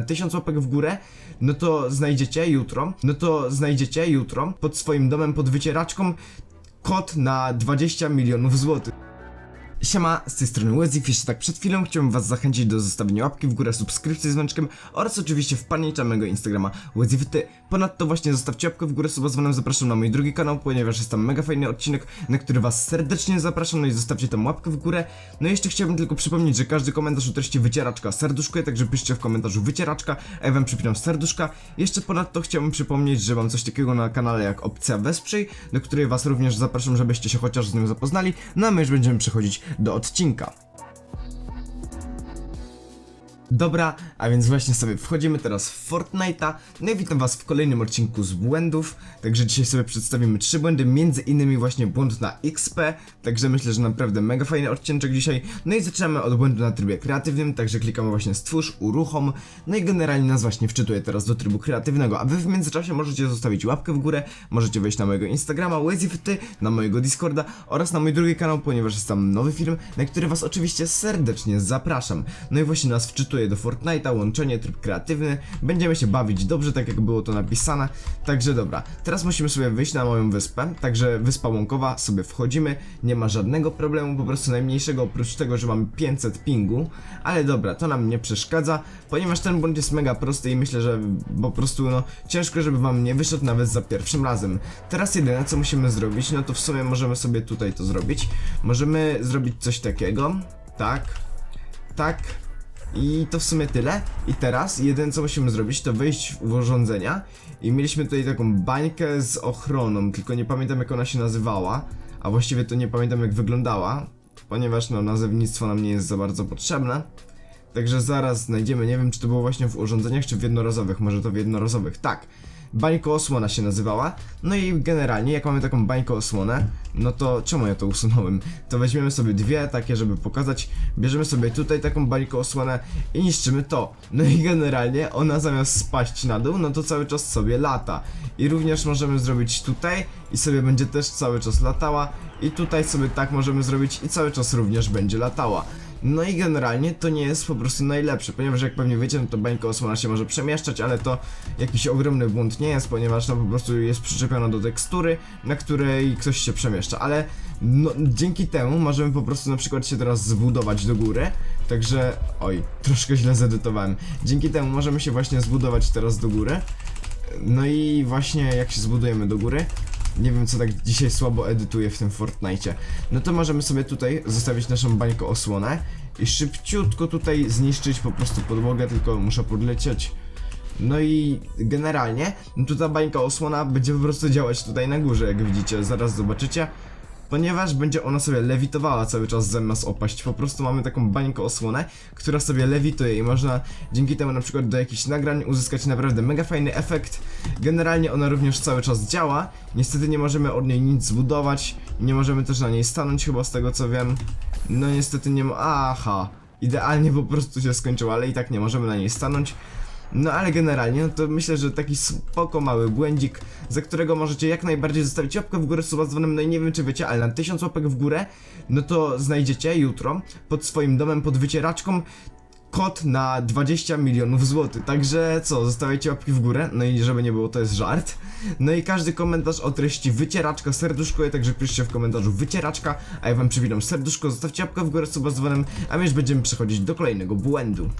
1000 łapek w górę, no to znajdziecie jutro, no to znajdziecie jutro pod swoim domem pod wycieraczką kod na 20 milionów złotych. Siema, z tej strony Łezif, jeszcze tak przed chwilą chciałbym was zachęcić do zostawienia łapki w górę, subskrypcji z dzwoneczkiem oraz oczywiście wpadnięcia mojego Instagrama Łezify. Ponadto właśnie zostawcie łapkę w górę, suba z zapraszam na mój drugi kanał, ponieważ jest tam mega fajny odcinek, na który was serdecznie zapraszam, no i zostawcie tam łapkę w górę. No i jeszcze chciałbym tylko przypomnieć, że każdy komentarz o treści wycieraczka serduszkuje, także piszcie w komentarzu wycieraczka, a ja wam przypinam serduszka. Jeszcze ponadto chciałbym przypomnieć, że mam coś takiego na kanale jak opcja Wesprzyj, do której was również zapraszam, żebyście się chociaż z nią zapoznali, no a my już będziemy przechodzić do odcinka. Dobra, a więc właśnie sobie wchodzimy teraz w Fortnite'a. No i witam was w kolejnym odcinku z błędów. Także dzisiaj sobie przedstawimy trzy błędy, między innymi właśnie błąd na XP. Także myślę, że naprawdę mega fajny odcinek dzisiaj. No i zaczynamy od błędu na trybie kreatywnym, także klikamy właśnie stwórz, uruchom. No i generalnie nas właśnie wczytuje teraz do trybu kreatywnego, a wy w międzyczasie możecie zostawić łapkę w górę, możecie wejść na mojego Instagrama, Wazyfty, na mojego Discorda oraz na mój drugi kanał, ponieważ jest tam nowy film, na który was oczywiście serdecznie zapraszam. No i właśnie nas wczytuje do Fortnite'a, łączenie, tryb kreatywny, będziemy się bawić dobrze, tak jak było to napisane. Także dobra, teraz musimy sobie wyjść na moją wyspę, także wyspa łąkowa, sobie wchodzimy, nie ma żadnego problemu, po prostu najmniejszego, oprócz tego, że mamy 500 pingu, ale dobra, to nam nie przeszkadza, ponieważ ten błąd jest mega prosty i myślę, że po prostu no ciężko, żeby wam nie wyszedł nawet za pierwszym razem. Teraz jedyne co musimy zrobić, no to w sumie możemy sobie tutaj to zrobić. Możemy zrobić coś takiego, tak, tak, i to w sumie tyle. I teraz jedyne co musimy zrobić to wejść w urządzenia i mieliśmy tutaj taką bańkę z ochroną, tylko nie pamiętam jak ona się nazywała, a właściwie to nie pamiętam jak wyglądała, ponieważ no nazewnictwo nam nie jest za bardzo potrzebne. Także zaraz znajdziemy, nie wiem czy to było właśnie w urządzeniach czy w jednorazowych, może to w jednorazowych, tak. Bańko osłona się nazywała. No i generalnie, jak mamy taką bańkę osłonę, no to czemu ja to usunąłem? To weźmiemy sobie dwie takie, żeby pokazać. Bierzemy sobie tutaj taką bańkę osłonę i niszczymy to. No i generalnie ona zamiast spaść na dół, no to cały czas sobie lata. I również możemy zrobić tutaj i sobie będzie też cały czas latała. I tutaj sobie tak możemy zrobić i cały czas również będzie latała. No i generalnie to nie jest po prostu najlepsze, ponieważ jak pewnie wiecie, no to bańka osłona się może przemieszczać, ale to jakiś ogromny błąd nie jest, ponieważ no po prostu jest przyczepiona do tekstury, na której ktoś się przemieszcza, ale no, dzięki temu możemy po prostu na przykład się teraz zbudować do góry, także, oj, troszkę źle zedytowałem, dzięki temu możemy się właśnie zbudować teraz do góry, no i właśnie jak się zbudujemy do góry, nie wiem co tak dzisiaj słabo edytuję w tym Fortnite. No to możemy sobie tutaj zostawić naszą bańkę osłonę i szybciutko tutaj zniszczyć po prostu podłogę, tylko muszę podlecieć. No i generalnie, no to ta bańka osłona będzie po prostu działać tutaj na górze, jak widzicie, zaraz zobaczycie. Ponieważ będzie ona sobie lewitowała cały czas zamiast opaść. Po prostu mamy taką bańkę osłonę, która sobie lewituje i można dzięki temu na przykład do jakichś nagrań uzyskać naprawdę mega fajny efekt. Generalnie ona również cały czas działa. Niestety nie możemy od niej nic zbudować. Nie możemy też na niej stanąć chyba z tego co wiem. No niestety nie ma... Aha. Idealnie po prostu się skończyło, ale i tak nie możemy na niej stanąć. No ale generalnie, no to myślę, że taki spoko mały błędzik, za którego możecie jak najbardziej zostawić łapkę w górę z dzwonem, no i nie wiem czy wiecie, ale na 1000 łapek w górę, no to znajdziecie jutro pod swoim domem pod wycieraczką kod na 20 milionów złotych. Także co, zostawiajcie łapki w górę, no i żeby nie było, to jest żart. No i każdy komentarz o treści wycieraczka serduszkuje, także piszcie w komentarzu wycieraczka, a ja wam przywitam serduszko, zostawcie łapkę w górę z dzwonem, a my już będziemy przechodzić do kolejnego błędu.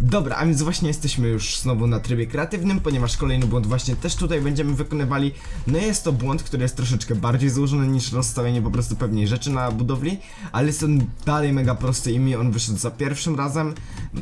Dobra, a więc właśnie jesteśmy już znowu na trybie kreatywnym, ponieważ kolejny błąd właśnie też tutaj będziemy wykonywali. No jest to błąd, który jest troszeczkę bardziej złożony niż rozstawienie po prostu pewnej rzeczy na budowli, ale jest on dalej mega prosty i mi on wyszedł za pierwszym razem,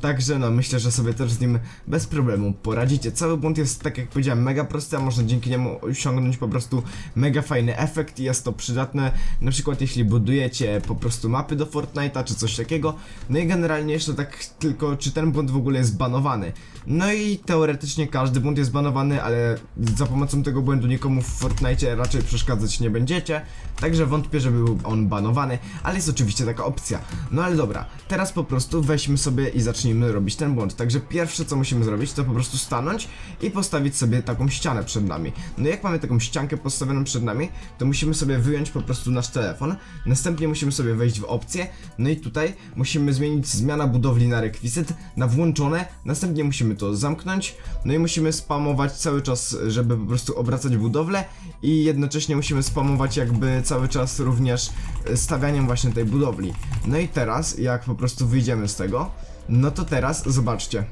także no myślę, że sobie też z nim bez problemu poradzicie. Cały błąd jest, tak jak powiedziałem, mega prosty, a można dzięki niemu osiągnąć po prostu mega fajny efekt i jest to przydatne, na przykład jeśli budujecie po prostu mapy do Fortnite'a czy coś takiego. No i generalnie jeszcze tak tylko, czy ten błąd w ogóle jest banowany. No i teoretycznie każdy błąd jest banowany, ale za pomocą tego błędu nikomu w Fortnite raczej przeszkadzać nie będziecie. Także wątpię, żeby był on banowany, ale jest oczywiście taka opcja. No ale dobra, teraz po prostu weźmy sobie i zacznijmy robić ten błąd. Także pierwsze co musimy zrobić to po prostu stanąć i postawić sobie taką ścianę przed nami. No jak mamy taką ściankę postawioną przed nami, to musimy sobie wyjąć po prostu nasz telefon. Następnie musimy sobie wejść w opcję, no i tutaj musimy zmienić zmiana budowli na rekwizyt, na włączone, następnie musimy to zamknąć, no i musimy spamować cały czas, żeby po prostu obracać budowlę i jednocześnie musimy spamować jakby cały czas również e, stawianiem właśnie tej budowli. No i teraz, jak po prostu wyjdziemy z tego, no to teraz zobaczcie.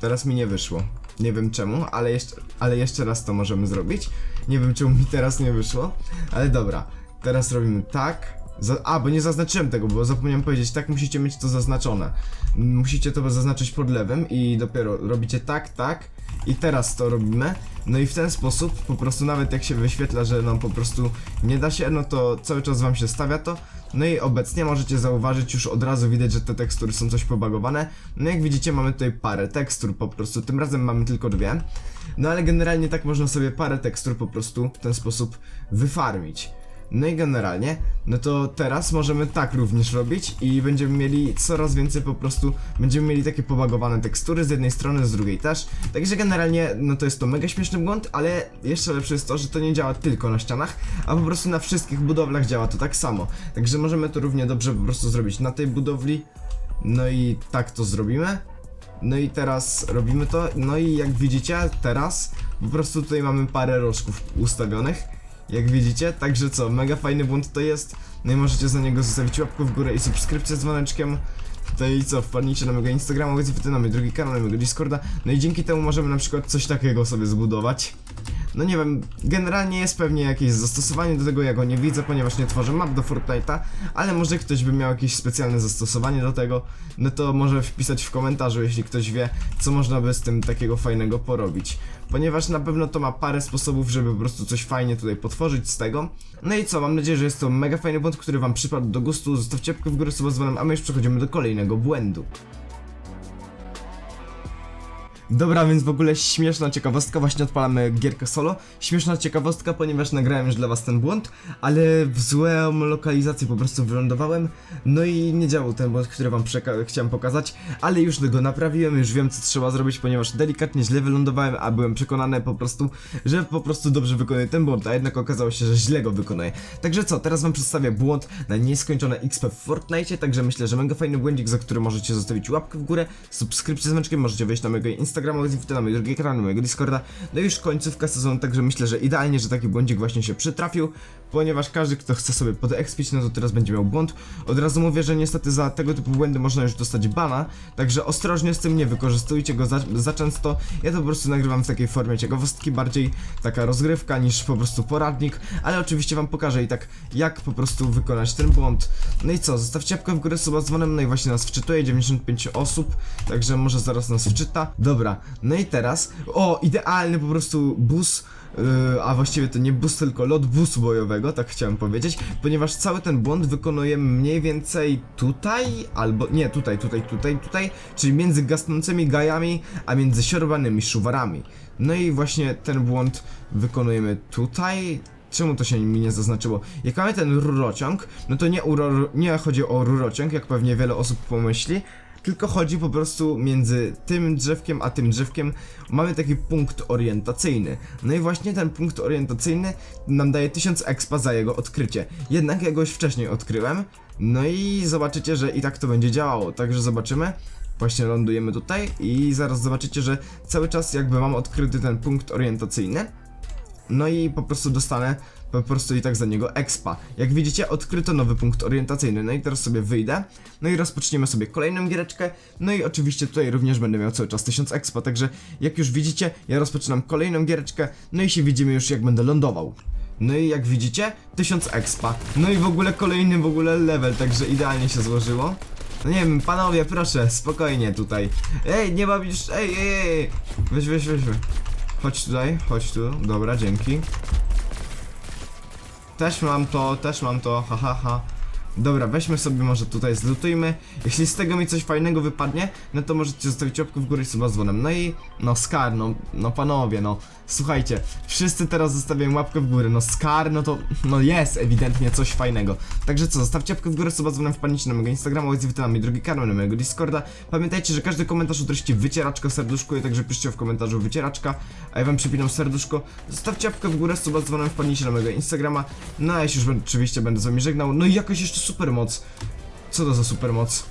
Teraz mi nie wyszło. Nie wiem czemu, ale jeszcze, ale jeszcze raz to możemy zrobić. Nie wiem czemu mi teraz nie wyszło, ale dobra. Teraz robimy tak. Za, a, bo nie zaznaczyłem tego, bo zapomniałem powiedzieć, tak musicie mieć to zaznaczone. Musicie to zaznaczyć pod lewym i dopiero robicie tak, tak i teraz to robimy. No i w ten sposób po prostu nawet jak się wyświetla, że no po prostu nie da się, no to cały czas wam się stawia to. No i obecnie możecie zauważyć, już od razu widać, że te tekstury są coś pobagowane. No jak widzicie mamy tutaj parę tekstur po prostu, tym razem mamy tylko dwie. No ale generalnie tak można sobie parę tekstur po prostu w ten sposób wyfarmić. No i generalnie, no to teraz możemy tak również robić i będziemy mieli coraz więcej po prostu, będziemy mieli takie pobagowane tekstury z jednej strony, z drugiej też. Także generalnie, no to jest to mega śmieszny błąd, ale jeszcze lepsze jest to, że to nie działa tylko na ścianach, a po prostu na wszystkich budowlach działa to tak samo. Także możemy to równie dobrze po prostu zrobić na tej budowli. No i tak to zrobimy. No i teraz robimy to, no i jak widzicie teraz po prostu tutaj mamy parę rożków ustawionych jak widzicie, także co, mega fajny błąd to jest, no i możecie za niego zostawić łapkę w górę i subskrypcję z dzwoneczkiem. Tutaj co, wpadnijcie na mojego Instagrama, Gazety, na mój drugi kanał, na mojego Discorda, no i dzięki temu możemy na przykład coś takiego sobie zbudować. No nie wiem, generalnie jest pewnie jakieś zastosowanie do tego, ja go nie widzę, ponieważ nie tworzę map do Fortnite'a, ale może ktoś by miał jakieś specjalne zastosowanie do tego, no to może wpisać w komentarzu, jeśli ktoś wie, co można by z tym takiego fajnego porobić. Ponieważ na pewno to ma parę sposobów, żeby po prostu coś fajnie tutaj potworzyć z tego. No i co, mam nadzieję, że jest to mega fajny błąd, który wam przypadł do gustu, zostawcie łapkę w górę z a my już przechodzimy do kolejnego błędu. Dobra, więc w ogóle śmieszna ciekawostka, właśnie odpalamy gierkę solo. Śmieszna ciekawostka, ponieważ nagrałem już dla was ten błąd, ale w złą lokalizację po prostu wylądowałem. No i nie działał ten błąd, który wam chciałem pokazać, ale już go naprawiłem, już wiem co trzeba zrobić, ponieważ delikatnie źle wylądowałem, a byłem przekonany po prostu, że po prostu dobrze wykonuję ten błąd, a jednak okazało się, że źle go wykonuję. Także co, teraz wam przedstawię błąd na nieskończone XP w Fortnite, także myślę, że mega fajny błędzik, za który możecie zostawić łapkę w górę, subskrypcję z dzwoneczkiem, możecie wejść na mojego Instagrama, drugi kanał, na mojego Discorda, no i już końcówka sezonu, także myślę, że idealnie, że taki błądzik właśnie się przytrafił, ponieważ każdy, kto chce sobie podekspić, no to teraz będzie miał błąd. Od razu mówię, że niestety za tego typu błędy można już dostać bana, także ostrożnie z tym nie wykorzystujcie go za, za często. Ja to po prostu nagrywam w takiej formie ciekawostki, bardziej taka rozgrywka niż po prostu poradnik, ale oczywiście wam pokażę i tak, jak po prostu wykonać ten błąd. No i co, zostawcie łapkę w górę, suba dzwonem, no i właśnie nas wczytuje, 95 osób, także może zaraz nas wczyta. Dobra, no i teraz, o, idealny po prostu bus, Yy, a właściwie to nie bus, tylko lot busu bojowego, tak chciałem powiedzieć, ponieważ cały ten błąd wykonujemy mniej więcej tutaj, albo nie, tutaj, tutaj, tutaj, tutaj, czyli między gasnącymi gajami, a między siorbanymi szuwarami. No i właśnie ten błąd wykonujemy tutaj, Czemu to się mi nie zaznaczyło? Jak mamy ten rurociąg, no to nie, uro, nie chodzi o rurociąg, jak pewnie wiele osób pomyśli, tylko chodzi po prostu między tym drzewkiem a tym drzewkiem mamy taki punkt orientacyjny. No i właśnie ten punkt orientacyjny nam daje 1000 expa za jego odkrycie. Jednak ja go już wcześniej odkryłem, no i zobaczycie, że i tak to będzie działało. Także zobaczymy. Właśnie lądujemy tutaj i zaraz zobaczycie, że cały czas jakby mam odkryty ten punkt orientacyjny. No i po prostu dostanę po prostu i tak za niego expa. Jak widzicie, odkryto nowy punkt orientacyjny. No i teraz sobie wyjdę. No i rozpoczniemy sobie kolejną giereczkę. No i oczywiście tutaj również będę miał cały czas 1000 expa, także jak już widzicie, ja rozpoczynam kolejną giereczkę. No i się widzimy już jak będę lądował. No i jak widzicie, 1000 expa. No i w ogóle kolejny w ogóle level, także idealnie się złożyło. No nie wiem, panowie, proszę, spokojnie tutaj. Ej, nie już, ej, ej, ej. Weź, weź, weź. weź. Chodź tutaj, chodź tu, dobra, dzięki. Też mam to, też mam to, ha, ha, ha. Dobra, weźmy sobie może tutaj zlutujmy. Jeśli z tego mi coś fajnego wypadnie, no to możecie zostawić łapkę w górę i suba z dzwonem. No i, no Skar, no, no panowie, no. Słuchajcie, wszyscy teraz zostawiają łapkę w górę. No Skar, no to, no jest ewidentnie coś fajnego. Także co, zostawcie łapkę w górę, suba z dzwonem, wpadnijcie na mojego Instagrama, łazimy na mój drugi kanał, na mojego Discorda. Pamiętajcie, że każdy komentarz o treści wycieraczka serduszkuje, także piszcie w komentarzu wycieraczka, a ja wam przypinam serduszko. Zostawcie łapkę w górę, suba z dzwonem, wpadnijcie na mojego Instagrama. No a jeśli już będę, oczywiście będę z wami żegnał. No i jakaś jeszcze supermoc. Co to za supermoc?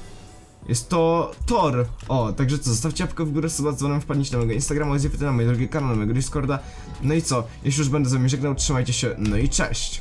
Jest to Thor. O, także co, zostawcie łapkę w górę, suba dzwonem, wpadnijcie na mojego Instagrama, łazimy na mój drugi kanał, na mojego Discorda. No i co, jeśli już będę z wami żegnał, trzymajcie się, no i cześć.